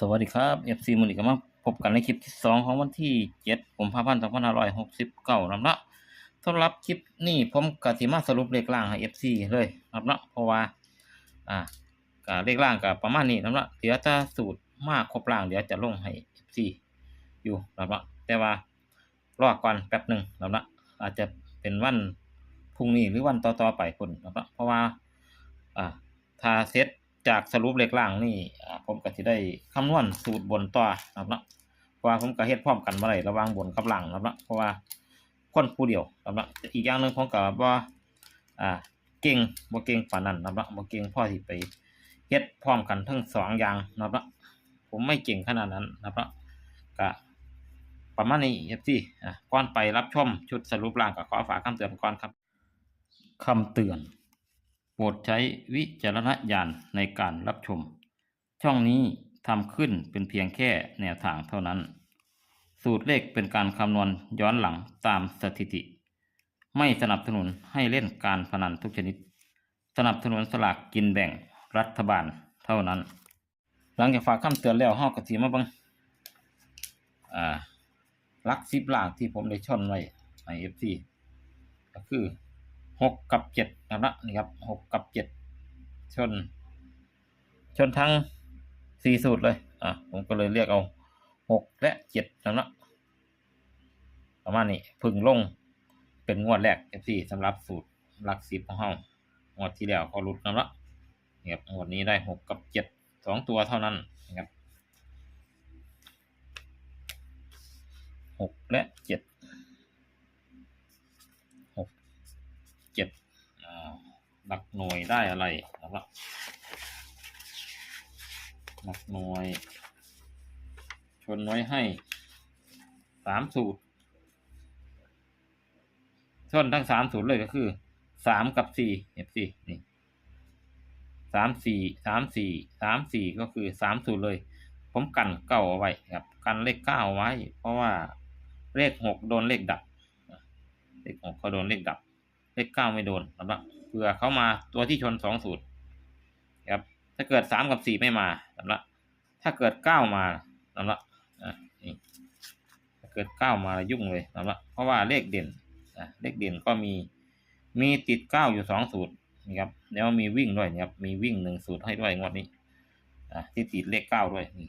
สวัสดีครับ FC มือนี้ก็มาพบกันในคลิปที่สองของวันที่7กุมภาพันธ์2569นะครับเนาะสำหรับคลิปนี้ผมกสิมาสรุปเลขล่างให้ FC เลยนะครับเนาะเพราะว่าอ่าก็เลขล่างก็ประมาณนี้นะครับเนาะเดี๋ยวถ้าสูตรมากครบล่างเดี๋ยวจะลงให้ FC อยู่นะครับเนาะแต่ว่ารอก่อนแป๊บหนึ่งนะครับเนาะอาจจะเป็นวันพรุ่งนี้หรือวันต่อๆไปคนนะครับเนาะเพราะว่าอ่าถ้าเซตจากสรุปเลขล่างนี่อ ผมก็สิได้คำนวณสูตรบนต่อนะครับเนาะเพราะว่าผมก็เฮ็ดพร้อมกันบ่ได้ระว่างบนกับล่างนะครับเนาะเพราะว่าคนผู้เดียวนะครับเนาะอีกอย่างหนึ่งผมก็บ่อ่าเก่งบ่เก่งปานนั้นนะครับเนาะบ่เก่งพอที่ไปเฮ็ดพร้อมกันทั้งสองอย่างนะครับเนาะผมไม่เก่งขนาดนั้นนะครับเนาะก็ประมาณนี้ FC อ่ก่อนไปรับชมชุดสรุปล่างก็ขอฝากคำเตือนก่อนครับคำเตือน โปรดใช้วิจารณญาณในการรับชม ช่องนี้ทำขึ้นเป็นเพียงแค่แนวทางเท่านั้น สูตรเลขเป็นการคำนวณย้อนหลังตามสถิติ ไม่สนับสนุนให้เล่นการพนันทุกชนิด สนับสนุนสลากกินแบ่งรัฐบาลเท่านั้น หลังจากฝากคำเตือนแล้วห้อกระสีมาบังอ่าลักซิบลางที่ผมได้ช่อนไว้ในเอฟซีก็คือหกกับเจ็ดนะครับนะนี่ครับหกกับเจ็ดชน ชนทั้ง สี่สูตรเลย อะ ผมก็เลยเรียกเอาหกและเจ็ดนะครับนะประมาณนี้พึ่งลงเป็นงวดแรกเอฟซีสำหรับสูตรหลักสิบของเฮางวดที่แล้วเขาหลุดนั่นะนี่ครับงวดนี้ได้หกกับเจ็ดสองตัวเท่านั้นนะครับหกและเจ็ดหกเจ็ดอ่าหลักหน่วยได้อะไรนะครับ หลักหน่วย ชนไว้ให้สามสูตรชนทั้งสามสูตรเลยก็คือสามกับสี่เอฟซีนี่สามสี่สามสี่สามสี่ก็คือสามสูตรเลย ผมกันเก้าเอาไว้ครับ กันเลขเก้าไว้ เพราะว่าเลขหกโดนเลขดับ เลขหกเขาโดนเลขดับ เลขเก้าไม่โดนนะครับเผื่อเขามาตัวที่ชนสองสูตรครับ ถ้าเกิดสามกับสี่ไม่มาสำหรับ ถ้าเกิดเก้ามาสำหรับอะนี่ถ้าเกิดเก้ามายุ่งเลยสำหรับเพราะว่าเลขเด่นอะเลขเด่นก็มีมีติดเก้าอยู่สองสูตรนี่ครับแล้วมีวิ่งด้วยนะครับมีวิ่งหนึ่งสูตรให้ด้วยงวดนี้อะที่ติดเลขเก้าด้วยนี่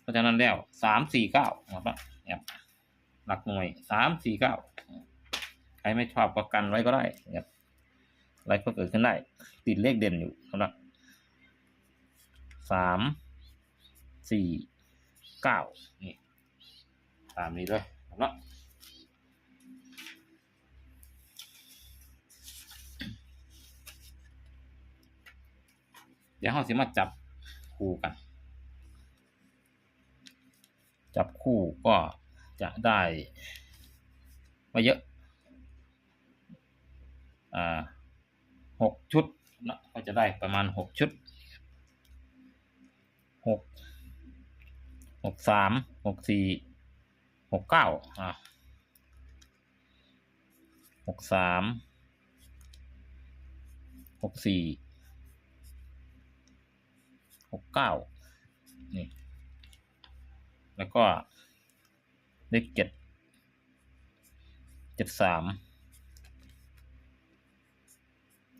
เพราะฉะนั้นแล้วสามสี่เก้านะครับหลักหน่วยสามสี่เก้าใครไม่ชอบก็กันไว้ก็ได้นะครับอะไรก็เกิดขึ้นได้ ติดเลขเด่นอยู่นะครับสาม สี่เก้านี่ตามนี้เลยนะครับเดี๋ยวเราสิมาจับคู่กัน จับคู่ก็จะได้ไม่เยอะ อ่าหกชุดนะก็จะได้ประมาณหกชุดหก หกสามหกสี่หกเก้าอ่าหกสามหกสี่หกเก้านี่ แล้วก็เลขเจ็ดเจ็ดสาม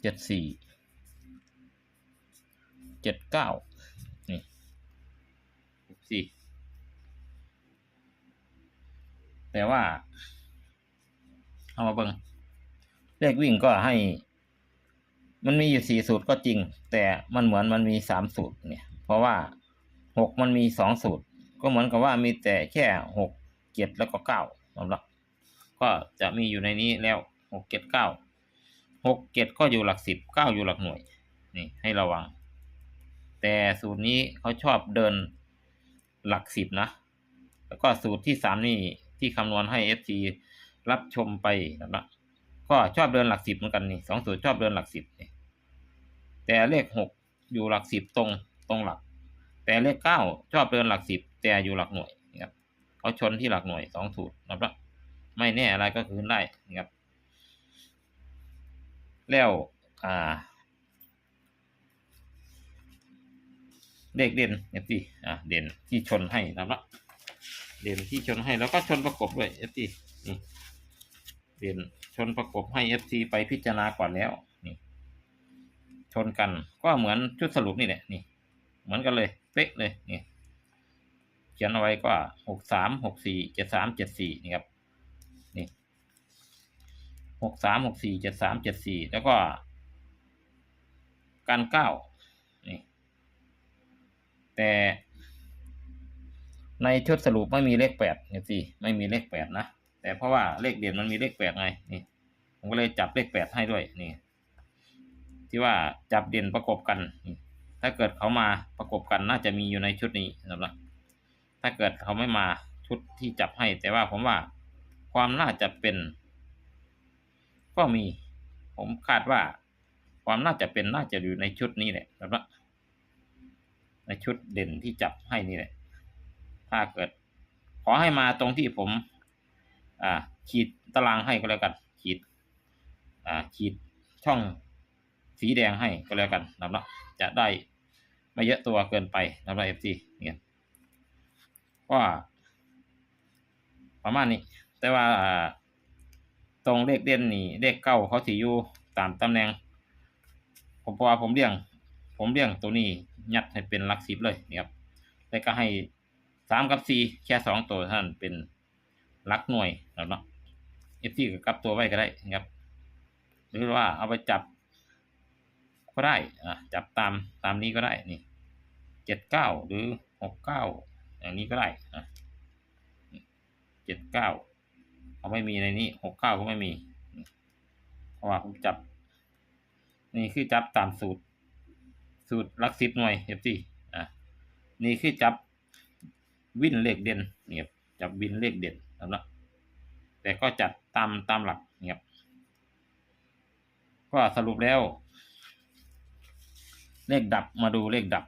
เจ็ดสี่เจ็ดเก้านี่สี่ แต่ว่า เอามาเบิ่งเลขวิ่งก็ให้ มันมีอยู่สี่สูตรก็จริง แต่มันเหมือนมันมีสามสูตรเนี่ย เพราะว่าหกมันมีสองสูตร ก็เหมือนกับว่ามีแต่แค่หกเจ็ดแล้วก็เก้าสำหรับก็จะมีอยู่ในนี้แล้วหกเจ็ดเก้าหกเจ็ดก็อยู่หลักสิบเก้าอยู่หลักหน่วย นี่ให้ระวัง แต่สูตรนี้เขาชอบเดินหลักสิบนะ แล้วก็สูตรที่สามนี่ ที่คำนวณให้เอฟซีรับชมไปนะครับก็ชอบเดินหลักสิบเหมือนกันนี่สองสูตรชอบเดินหลักสิบนี่แต่เลขหกอยู่หลักสิบตรงตรงหลัก แต่เลขเก้าชอบเดินหลักสิบแต่อยู่หลักหน่วยนะครับเขาชนที่หลักหน่วยสองสูตรนะครับไม่แน่อะไรก็คือได้นะครับ แล้วอ่าเลขเด่นเอฟซีอะเด่นที่ชนให้นะครับ เด่นที่ชนให้แล้วก็ชนประกบด้วยเอฟซีนี่เด่นชนประกบให้เอฟซีไปพิจารณาก่อนแล้วนี่ชนกันก็เหมือนชุดสรุปนี่แหละนี่ เหมือนกันเลยเป๊ะเลยนี่เขียนเอาไว้ก็หกสามหกสี่เจ็ดสามเจ็ดสี่นี่ครับนี่หกสามหกสี่เจ็ดสามเจ็ดสี่แล้วก็การเก้านี่แต่ ในชุดสรุปไม่มีเลขแปดเนี่ยสิไม่มีเลขแปดนะ แต่เพราะว่าเลขเด่นมันมีเลขแปดไงนี่ผมก็เลยจับเลขแปดให้ด้วยนี่ ที่ว่าจับเด่นประกบกัน ถ้าเกิดเขามาประกบกันน่าจะมีอยู่ในชุดนี้นะครับถ้าเกิดเขาไม่มาชุดที่จับให้ แต่ว่าผมว่าความน่าจะเป็น ก็มี ผมคาดว่า ความน่าจะเป็นน่าจะอยู่ในชุดนี้แหละนะครับในชุดเด่นที่จับให้นี่แหละ ถ้าเกิด ขอให้มาตรงที่ผม อ่า ขีดตารางให้ก็แล้วกัน ขีด อ่า ขีดช่องสีแดงให้ก็แล้วกันนะครับจะได้ไม่เยอะตัวเกินไปนะครับเอฟซีเนี่ยก็ประมาณนี้ แต่ว่าตรงเลขเด่นนี่เลขเก้าเขาสีออยู่ตามตำแหน่ง ผมพราะว่าผมเรียง ผมเรียงตัวนี้ยัดให้เป็นลักสิบเลยนี่ครับแล้วก็ให้ามกับสี่แค่สองตัวท่านเป็นลักหน่วยแล้วเนาะเอฟซีก็กลับตัวไว้ก็ได้นะครับ หรือว่าเอาไปจับก็ได้อะจับตามตามนี้ก็ได้นี่เจ็ดเก้าหรือหกเก้าอย่างนี้ก็ได้อะเจ็ดเก้าเขาไม่มีในนี้หกเก้าก็ไม่มี เพราะว่าผมจับ นี่คือจับตามสูตร สูตรลักสิบหน่วยเอฟซีอะนี่คือจับ วินเลขเด่นเนี่ยจับวินเลขเด่นนะแต่ก็จัดตามตามหลักเนี่ยก็สรุปแล้ว เลขดับมาดูเลขดับ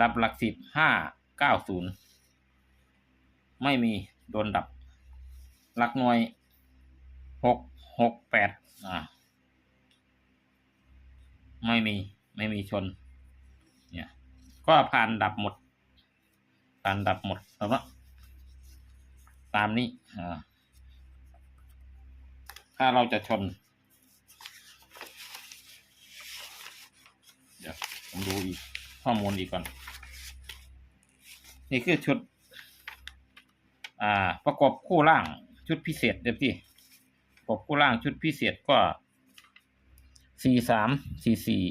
ดับหลักสิบห้าเก้าศูนย์ไม่มีโดนดับ หลักหน่วยหกหกแปดอ่าไม่มีไม่มีชน เนี่ย ก็ผ่านดับหมด ผ่านดับหมดแล้วก็ตามนี้ถ้าเราจะชน เดี๋ยวผมดูอีกข้อมูลอีกก่อน นี่คือชุด อ่า ประกอบคู่ล่างชุดพิเศษเดี๋ยวพี่ประกอบคู่ล่างชุดพิเศษก็สี่สามสี่สี่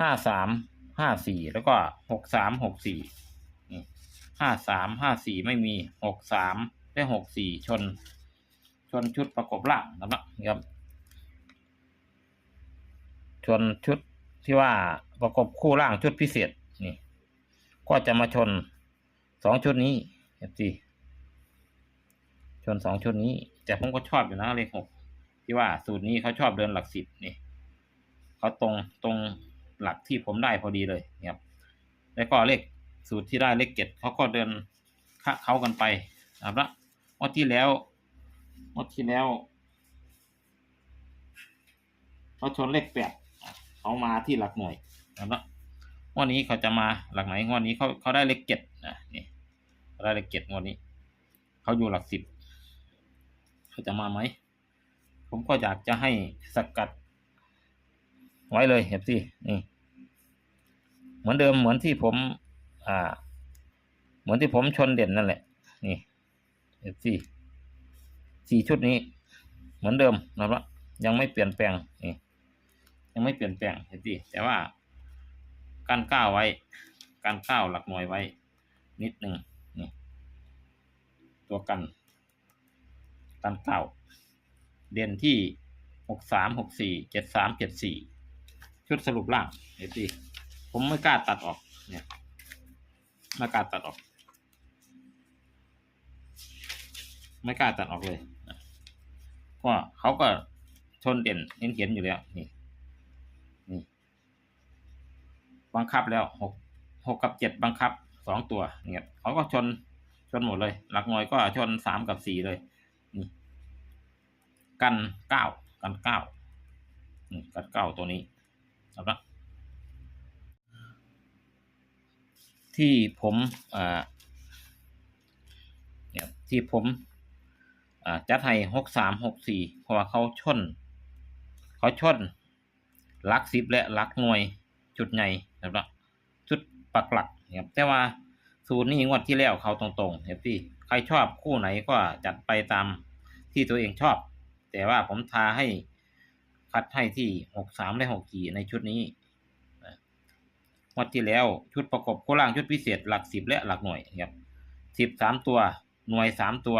ห้าสามห้าสี่แล้วก็หกสามหกสี่ ห้าสามห้าสี่ไม่มีหกสามและหกสี่ชน ชนชุดประกอบล่างนะครับนะครับ ชนชุดที่ว่าประกบคู่ล่างชุดพิเศษนี่ ก็จะมาชนสองชุดนี้เอฟซีชนสองชุดนี้ แต่ผมก็ชอบอยู่นะเลขหกที่ว่าสูตรนี้เขาชอบเดินหลักสิบนี่เขาตรงตรงหลักที่ผมได้พอดีเลยครับ แล้วก็เลข สูตรที่ได้เลขเจ็ดเขาก็เดินค้าเขากันไปนะครับละวันที่แล้ววันที่แล้วเขาชนเลขแปดเขามาที่หลักหน่วยนะครับงวดนี้เขาจะมาหลักไหนงวดนี้เขาเขาได้เลขเจ็ดนะนี่ได้เลขเจ็ดงวดนี้เขาอยู่หลักสิบเขาจะมาไหมผมก็อยากจะให้สกัด ไว้เลยเห็นสินี่เหมือนเดิมเหมือนที่ผม อ่า เหมือนที่ผมชนเด่นนั่นแหละ นี่เห็นสิสี่ชุดนี้ เหมือนเดิมนะครับยังไม่เปลี่ยนแปลงนี่ยังไม่เปลี่ยนแปลงเห็นสิแต่ว่าการก้าวไว้ การก้าวหลักหน่วยไว้ นิดหนึ่งนี่ตัวกันการก้าวเด่นที่หกสามหกสี่เจ็ดสามเจ็ดสี่ชุดสรุปล่างเห็นสิผมไม่กล้าตัดออกเนี่ย ไม่กล้าตัดออก ไม่กล้าตัดออกเลยเพราะเขาก็ชนเด่นเห็นเห็นอยู่แล้วนี่นี่บังคับแล้วหกหกกับเจ็ดบังคับสองตัวเนี่ยเขาก็ชนชนหมดเลย หลักหน่วยก็ชนสามกับสี่เลยนี่กันเก้ากันเก้านี่กันเก้าตัวนี้ครับนะ ที่ผมเนี่ยที่ผมจัดให้หกสามหกสี่เพราะว่าเขาชน เขาชนลักสิบและลักหน่วยจุดใหญ่นะครับชุดปักหลักนะครับแต่ว่าสูตรนี้งวดที่แล้วเขาตรงๆเห็นพี่ใครชอบคู่ไหนก็จัดไปตามที่ตัวเองชอบ แต่ว่าผมทาให้คัดให้ที่หกสามและหกสี่ในชุดนี้ งวดที่แล้วชุดประกบคู่ล่างชุดพิเศษหลักสิบและหลักหน่วยนะครับสิบสามตัว หน่วยสามตัว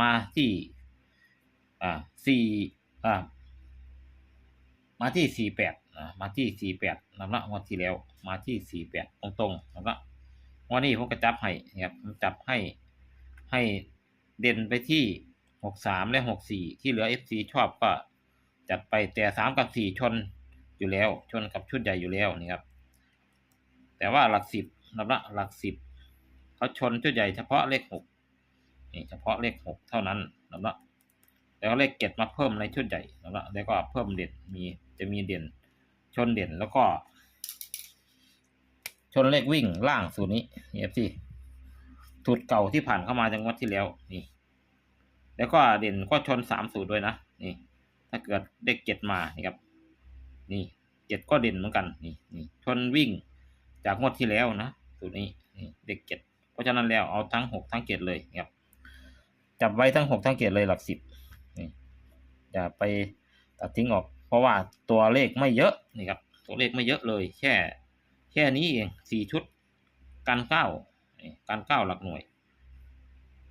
มาที่อ่าสี่อ่ามาที่สี่แปดอ่ามาที่สี่แปดนำละงวดที่แล้ว มาที่สี่แปดตรงๆนำละวันนี้ผมก็จับให้ครับจับให้ให้เด่นไปที่หกสามและหกสี่ที่เหลือเอฟซีชอบก็จัดไปแต่สามกับสี่ชนอยู่แล้ว ชนกับชุดใหญ่อยู่แล้วนี่ครับ แต่ว่าหลักสิบนำละหลักสิบเขาชนชุดใหญ่เฉพาะเลขหกนี่เฉพาะเลขหกเท่านั้นนำละแล้วเลขเก็ดมาเพิ่มในชุดใหญ่แล้วก็แล้วก็เพิ่มเด่นมีจะมีเด่น ชนเด่นแล้วก็ ชนเลขวิ่งล่างสูตรนี้เอฟซีสูตรเก่าที่ผ่านเข้ามาจังหวัดที่แล้วนี่ แล้วก็เด่นก็ชนสามสูตรด้วยนะนี่ถ้าเกิดเลขเจ็ดมานี่ครับ นี่เจ็ดก็เด่นเหมือนกัน นี่นี่ชนวิ่ง จากงวดที่แล้วนะสูตรนี้นี่เลขเจ็ดเพราะฉะนั้นแล้วเอาทั้งหกทั้งเจ็ดเลยครับจับไว้ทั้งหกทั้งเจ็ดเลยหลักสิบนี่อย่าไปตัดทิ้งออก เพราะว่าตัวเลขไม่เยอะนี่ครับตัวเลขไม่เยอะเลย แค่ แค่นี้เองสี่ชุดกันเก้ากันเก้าหลักหน่วย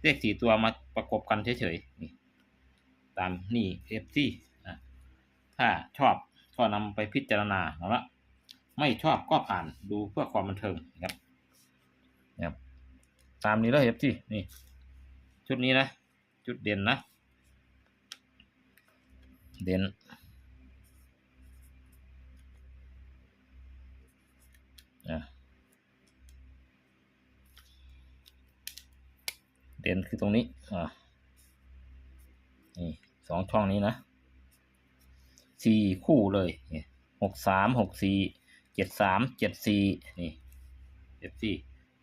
เลขสี่ตัวมาประกบกันเฉยๆนี่ตามนี่เอฟซีถ้าชอบก็นำไปพิจารณาเอาละ ไม่ชอบก็ผ่านดูเพื่อความบันเทิงนะครับนะครับตามนี้แล้วเอฟซีนี่ ชุดนี้นะ จุดเด่นนะ เด่นเด่นคือตรงนี้ อ่า นี่สองช่องนี้นะสี่คู่เลยหกสามหกสี่ เจ็ดสามเจ็ดสี่นี่เจ็ดสี่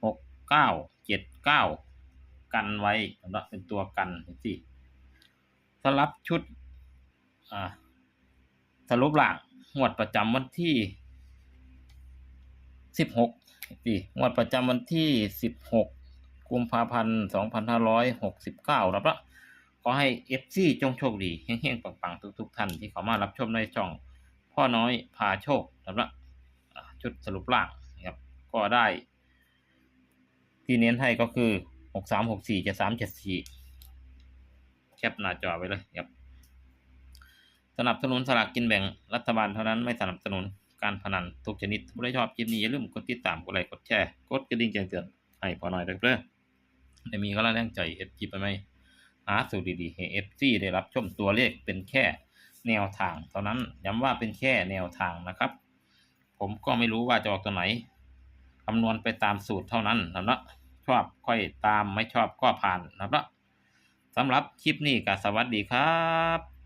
หกเก้าเจ็ดเก้ากันไว้สำหรับเป็นตัวกันสี่สลับชุดสรุปหลังงวดประจำวันที่สิบหกปีงวดประจำวันที่สิบหกกุมภาพันธ์สองพันห้าร้อยหกสิบเก้ารับละขอให้เอฟซีจงโชคดีเฮงๆปังๆ ทุกๆ ท่านที่เข้ามารับชมในช่อง พ่อน้อยพาโชครับละ ชุดสรุปล่างนะครับก็ได้ ที่เน้นให้ก็คือหกสามหกสี่เจ็ดสามเจ็ดสี่แคปหน้าจอไว้เลยครับสนับสนุนสลากกินแบ่งรัฐบาลเท่านั้นไม่สนับสนุนการพนันทุกชนิดผู้ใดชอบคลิปนี้อย่าลืมกดติดตามกดไลค์กดแชร์กดกระดิ่งแจ้งเตือนให้พอหน่อยเด้อได้มีก็แรงใจเอฟจีไปไหมหาสูตรดีๆเอฟซีได้รับชมตัวเลขเป็นแค่แนวทาง เท่านั้นย้ำว่าเป็นแค่แนวทางนะครับ ผมก็ไม่รู้ว่าจะออกตัวไหนคำนวณไปตามสูตรเท่านั้นนะชอบค่อยตามไม่ชอบก็ผ่านนะสำหรับคลิปนี้ก็สวัสดีครับ